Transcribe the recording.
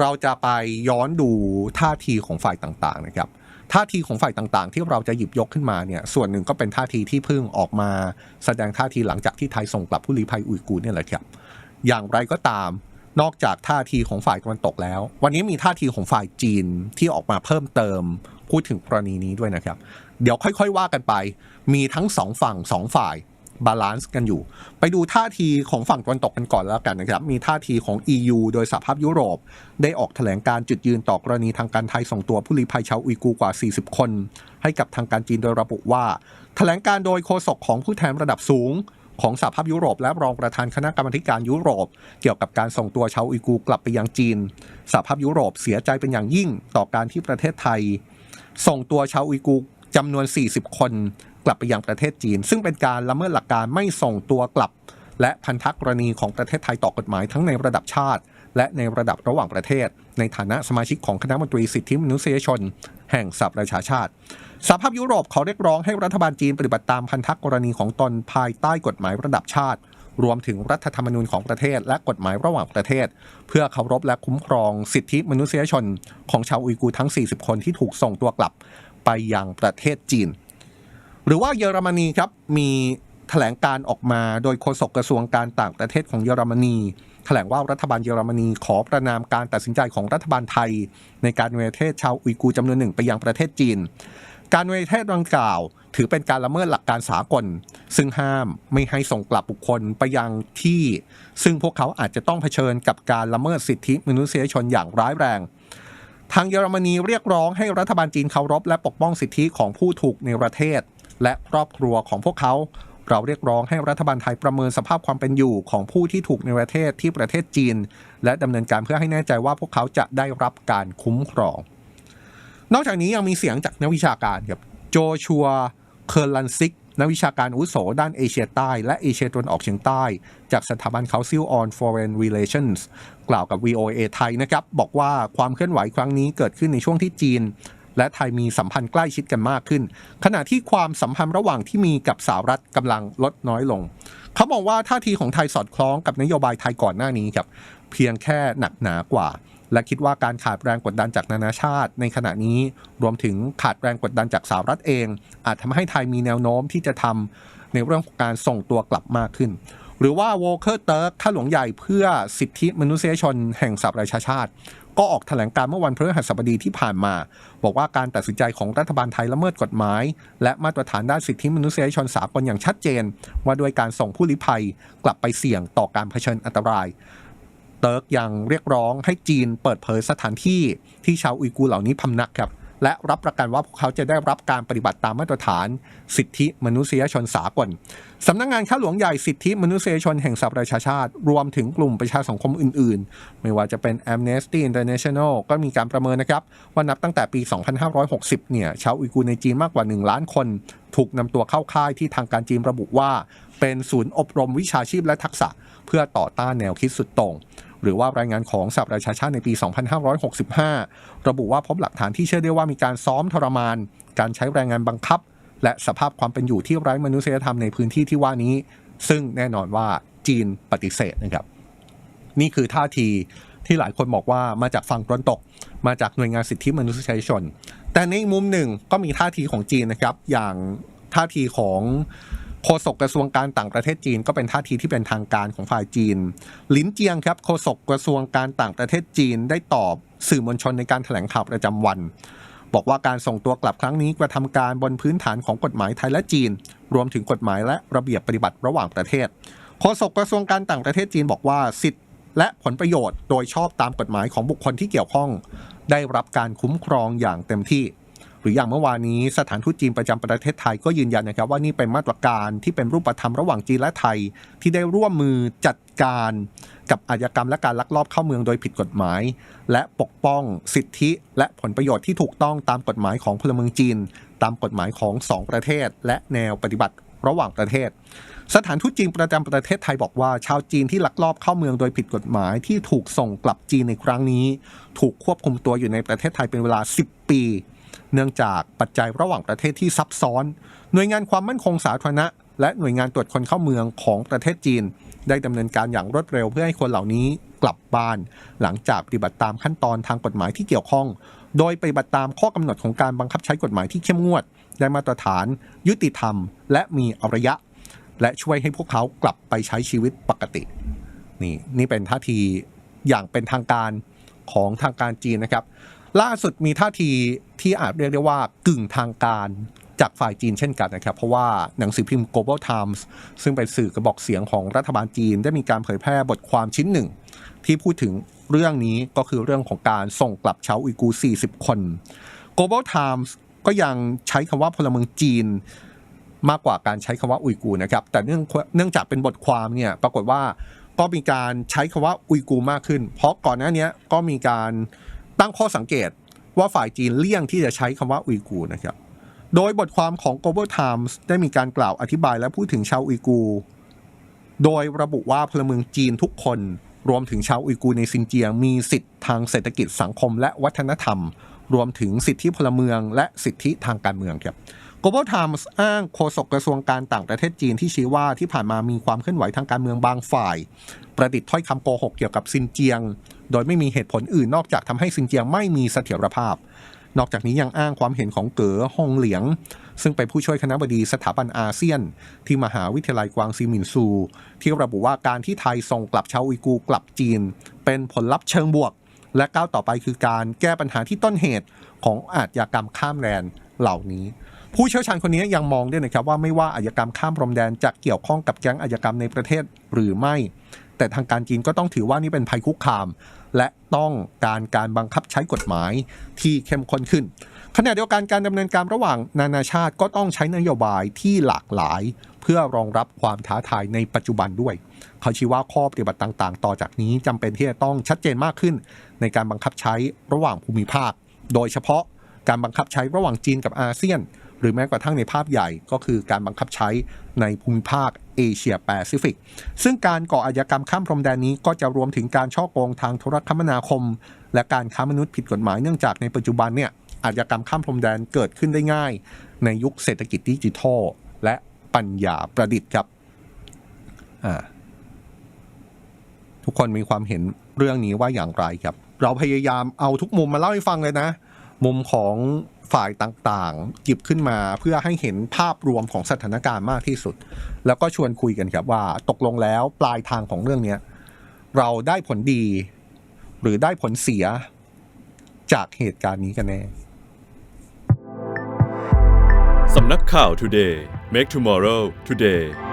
เราจะไปย้อนดูท่าทีของฝ่ายต่างๆนะครับท่าทีของฝ่ายต่างๆ ที่เราจะหยิบยกขึ้นมาเนี่ยส่วนหนึ่งก็เป็นท่าทีที่เพิ่งออกมาแสดงท่าทีหลังจากที่ไทยส่งกลับผู้ลี้ภัยอุยกูร์เนี่ยแหละครับอย่างไรก็ตามนอกจากท่าทีของฝ่ายตะวันตกแล้ว วันนี้มีท่าทีของฝ่ายจีนที่ออกมาเพิ่มเติมพูดถึงกรณีนี้ด้วยนะครับ เดี๋ยวค่อยๆว่ากันไป มีทั้งสองฝั่งสองฝ่าย บาลานซ์กันอยู่ ไปดูท่าทีของฝั่งตะวันตกกันก่อนแล้วกันนะครับ มีท่าทีของ EU โดยสหภาพยุโรป ได้ออกแถลงการจุดยืนต่อกรณีทางการไทยส่งตัวผู้ลี้ภัยชาวอุยกูกว่า 40 คน ให้กับทางการจีนโดยระบุว่า แถลงการโดยโฆษกของผู้แทนระดับสูงของสหภาพยุโรปและรองประธานคณะกรรมการยุโรป เกี่ยวกับการส่งตัวชาวอุยกูกลับไปยังจีนสหภาพยุโรปเสียใจเป็นอย่างยิ่งต่อการที่ประเทศไทย ส่งตัวชาวอุยกูจำนวน 40 คน กลับไปยังประเทศจีน ซึ่งเป็นการละเมิดหลักการไม่ส่งตัวกลับ และพันธกรณีของประเทศไทยต่อกฎหมายทั้งในระดับชาติ และในระดับระหว่างประเทศ ในฐานะสมาชิกของคณะมนตรีสิทธิมนุษยชน แห่งสหประชาชาติสหภาพยุโรปขอเรียกร้องให้รัฐบาลจีนปฏิบัติตามพันธกรณีของตนภายใต้กฎหมายระดับชาติ รวมถึงรัฐธรรมนูญของประเทศ และกฎหมายระหว่างประเทศ เพื่อเคารพและคุ้มครองสิทธิมนุษยชน ของชาวอุยกูทั้ง 40 คนที่ถูกส่งตัวกลับ ไปยังประเทศจีน หรือว่าเยอรมนีครับมีแถลงการออกมาโดยโฆษกกระทรวงการต่างประเทศของเยอรมนี แถลงว่ารัฐบาลเยอรมนีขอประนามการตัดสินใจของรัฐบาลไทย ในการเวเทศชาวอุยกูจำนวนหนึ่งไปยังประเทศจีน การเวเทศดังกล่าว ถือเป็นการละเมิดหลักการสากล ซึ่งห้ามไม่ให้ส่งกลับบุคคลไปยังที่ ซึ่งพวกเขาอาจจะต้องเผชิญกับการละเมิดสิทธิมนุษยชนอย่างร้ายแรงทางเยอรมนีเรียกร้องให้รัฐบาลจีนเคารพและปกป้องสิทธิของผู้ถูกในประเทศ และครอบครัวของพวกเขา เราเรียกร้องให้รัฐบาลไทยประเมินสภาพความเป็นอยู่ของผู้ที่ถูกในประเทศที่ประเทศจีน และดำเนินการเพื่อให้แน่ใจว่าพวกเขาจะได้รับการคุ้มครอง นอกจากนี้ยังมีเสียงจากนักวิชาการครับโจชัวเคอร์ลันซิกนักวิชาการอุโสด้านเอเชียใต้และเอเชียตะวันออกเฉียงใต้ จากสถาบัน Council on Foreign Relations กล่าวกับ VOA ไทยนะครับ บอกว่าความเคลื่อนไหวครั้งนี้เกิดขึ้นในช่วงที่จีน และไทยมีสัมพันธ์ใกล้ชิดกันมากขึ้น ขณะที่ความสัมพันธ์ระหว่างที่มีกับสหรัฐกำลังลดน้อยลง เขามองว่าท่าทีของไทยสอดคล้องกับนโยบายไทยก่อนหน้านี้ครับเพียงแค่หนักหนากว่า และคิดว่าการขาดแรงกดดันจากนานาชาติ ในขณะนี้รวมถึงขาดแรงกดดันจากสหรัฐเอง อาจทำให้ไทยมีแนวโน้มที่จะทำในเรื่องของการส่งตัวกลับมากขึ้น หรือว่าโวเคอร์เติร์กข้าหลวงใหญ่เพื่อสิทธิมนุษยชนแห่งสหประชาชาติก็ออกแถลงการเมื่อวันพฤหัสบดีที่ผ่านมา บอกว่าการตัดสินใจของรัฐบาลไทยละเมิดกฎหมาย และมาตรฐานด้านสิทธิมนุษยชนสากลอย่างชัดเจน ว่าด้วยการส่งผู้ลี้ภัยกลับไปเสี่ยงต่อการเผชิญอันตรายเติร์กยังเรียกร้องให้จีนเปิดเผยสถานที่ที่ชาวอุยกูเหล่านี้พำนักครับ และรับประกันว่าพวกเขาจะได้รับการปฏิบัติตามมาตรฐาน สิทธิมนุษยชนสากลสำนักงงานข้าหลวงใหญ่สิทธิมนุษยชนแห่งสหประชาชาติ รวมถึงกลุ่มประชาสังคมอื่น ๆ ไม่ว่าจะเป็น Amnesty International ก็มีการประเมินนะครับว่านับตั้งแต่ปี 2560 เนี่ยชาวอุยกูในจีนมากกว่า 1 ล้านคน ถูกนำตัวเข้าค่ายที่ทางการจีนระบุว่า เป็นศูนย์อบรมวิชาชีพและทักษะ เพื่อต่อต้านแนวคิดสุดต่ง หรือว่ารายงานของสหประชาชาติในปี 2565 ระบุว่าพบหลักฐานที่เชื่อได้ว่ามีการซ้อมทรมาน การใช้แรงงานบังคับ และสภาพความเป็นอยู่ที่ไร้มนุษยธรรมในพื้นที่ที่ว่านี้ ซึ่งแน่นอนว่าจีนปฏิเสธนะครับ นี่คือท่าทีที่หลายคนบอกว่ามาจากฝั่งตะวันตก มาจากหน่วยงานสิทธิมนุษยชน แต่ในมุมหนึ่งก็มีท่าทีของจีนนะครับ อย่างท่าทีของ โฆษกกระทรวงการต่างประเทศจีนก็เป็นท่าทีที่เป็นทางการของฝ่ายจีน ลินเจียงครับโฆษกกระทรวงการต่างประเทศจีนได้ตอบสื่อมวลชนในการแถลงข่าวประจำวัน บอกว่าการส่งตัวกลับครั้งนี้กระทำการบนพื้นฐานของกฎหมายไทยและจีน รวมถึงกฎหมายและระเบียบปฏิบัติระหว่างประเทศโฆษกกระทรวงการต่างประเทศจีนบอกว่าสิทธิและผลประโยชน์โดยชอบตามกฎหมายของบุคคลที่เกี่ยวข้อง ได้รับการคุ้มครองอย่างเต็มที่ หรืออย่างเมื่อวานนี้สถานทูตจีนประจำประเทศไทยก็ยืนยันนะครับว่านี่เป็นมาตรการที่เป็นรูปธรรมระหว่างจีนและไทย ที่ได้ร่วมมือจัดการกับอาชญากรรมและการลักลอบเข้าเมืองโดยผิดกฎหมาย และปกป้องสิทธิและผลประโยชน์ที่ถูกต้องตามกฎหมายของพลเมืองจีน ตามกฎหมายของสองประเทศ และแนวปฏิบัติระหว่างประเทศ สถานทูตจีนประจำประเทศไทยบอกว่า ชาวจีนที่ลักลอบเข้าเมืองโดยผิดกฎหมายที่ถูกส่งกลับจีนในครั้งนี้ ถูกควบคุมตัวอยู่ในประเทศไทยเป็นเวลา 10 ปี เนื่องจากปัจจัยระหว่างประเทศที่ซับซ้อน หน่วยงานความมั่นคงสาธารณะ และหน่วยงานตรวจคนเข้าเมืองของประเทศจีน ได้ดำเนินการอย่างรวดเร็วเพื่อให้คนเหล่านี้กลับบ้าน หลังจากปฏิบัติตามขั้นตอนทางกฎหมายที่เกี่ยวข้อง โดยปฏิบัติตามข้อกำหนดของการบังคับใช้กฎหมายที่เข้มงวด ได้มาตรฐาน ยุติธรรม และมีอารยะ และช่วยให้พวกเขากลับไปใช้ชีวิตปกติ นี่นี่เป็นท่าทีอย่างเป็นทางการของทางการจีนนะครับ ล่าสุดมีท่าทีที่อาจเรียกได้ว่ากึ่งทางการจากฝ่ายจีนเช่นกันนะครับ เพราะว่าหนังสือพิมพ์ Global Times ซึ่งเป็นสื่อกระบอกเสียงของรัฐบาลจีน ได้มีการเผยแพร่บทความชิ้นหนึ่ง ที่พูดถึงเรื่องนี้ก็คือเรื่องของการส่งกลับชาวอุยกูร์40 คน Global Times ก็ยังใช้คำว่าพลเมืองจีนมากกว่าการใช้คำว่าอุยกูร์นะครับ แต่เนื่องเนื่องจากเป็นบทความเนี่ยปรากฏว่าก็มีการใช้คำว่าอุยกูร์มากขึ้น เพราะก่อนหน้านี้ก็มีการ ตั้งข้อสังเกตว่าฝ่ายจีนเลี่ยงที่จะใช้คำว่าอุยกูนะครับ โดยบทความของ Global Times ได้มีการกล่าวอธิบายและพูดถึงชาวอุยกู โดยระบุว่าพลเมืองจีนทุกคนรวมถึงชาวอุยกูในซินเจียงมีสิทธิทางเศรษฐกิจสังคมและวัฒนธรรม รวมถึงสิทธิพลเมืองและสิทธิทางการเมืองครับ Global Times อ้างโฆษกกระทรวงการต่างประเทศจีนที่ชี้ว่าที่ผ่านมามีความเคลื่อนไหวทางการเมืองบางฝ่าย ประดิษฐ์ถ้อยคำโกหกเกี่ยวกับซินเจียง โดยไม่มีเหตุผลอื่นนอกจากทำให้ซินเจียงไม่มีเสถียรภาพ นอกจากนี้ยังอ้างความเห็นของเก๋อฮงเหลียง ซึ่งเป็นผู้ช่วยคณะบดีสถาบันอาเซียน ที่มหาวิทยาลัยกวางซีหมินซู ที่ระบุว่าการที่ไทยส่งกลับชาวอุยกูกลับจีน เป็นผลลัพธ์เชิงบวก และก้าวต่อไปคือการแก้ปัญหาที่ต้นเหตุของอาชญากรรมข้ามแดนเหล่านี้ ผู้เชี่ยวชาญคนนี้ยังมองด้วยนะครับว่าไม่ว่าอาชญากรรมข้ามพรมแดนจะเกี่ยวข้องกับแก๊งอาชญากรรมในประเทศหรือไม่ แต่ทางการจีนก็ต้องถือว่านี่เป็นภัยคุกคาม และต้องการการบังคับใช้กฎหมายที่เข้มข้นขึ้นขณะเดียวกันการดำเนินการระหว่างนานาชาติก็ต้องใช้นโยบายที่หลากหลาย เพื่อรองรับความท้าทายในปัจจุบันด้วย เขาชี้ว่าข้อปฏิบัติต่าง ๆ ต่อจากนี้จำเป็นที่จะต้องชัดเจนมากขึ้น ในการบังคับใช้ระหว่างภูมิภาค โดยเฉพาะการบังคับใช้ระหว่างจีนกับอาเซียน หรือแม้กระทั่งในภาพใหญ่ก็คือการบังคับใช้ในภูมิภาคเอเชียแปซิฟิก ซึ่งการก่ออาชญากรรมข้ามพรมแดนนี้ก็จะรวมถึงการช่อโกงทางโทรคมนาคม และการค้ามนุษย์ผิดกฎหมายเนื่องจากในปัจจุบันเนี่ยอาชญากรรมข้ามพรมแดนเกิดขึ้นได้ง่าย ในยุคเศรษฐกิจดิจิทัล และปัญญาประดิษฐ์ครับทุกคนมีความเห็นเรื่องนี้ว่าอย่างไรครับ เราพยายามเอาทุกมุมมาเล่าให้ฟังเลยนะ มุมของฝ่ายต่างๆหยิบขึ้นมาเพื่อให้เห็นภาพรวมของสถานการณ์มากที่สุด แล้วก็ชวนคุยกันครับว่าตกลงแล้วปลายทางของเรื่องนี้เราได้ผลดี หรือได้ผลเสียจากเหตุการณ์นี้กันแน่สำนักข่าว Today Make Tomorrow Today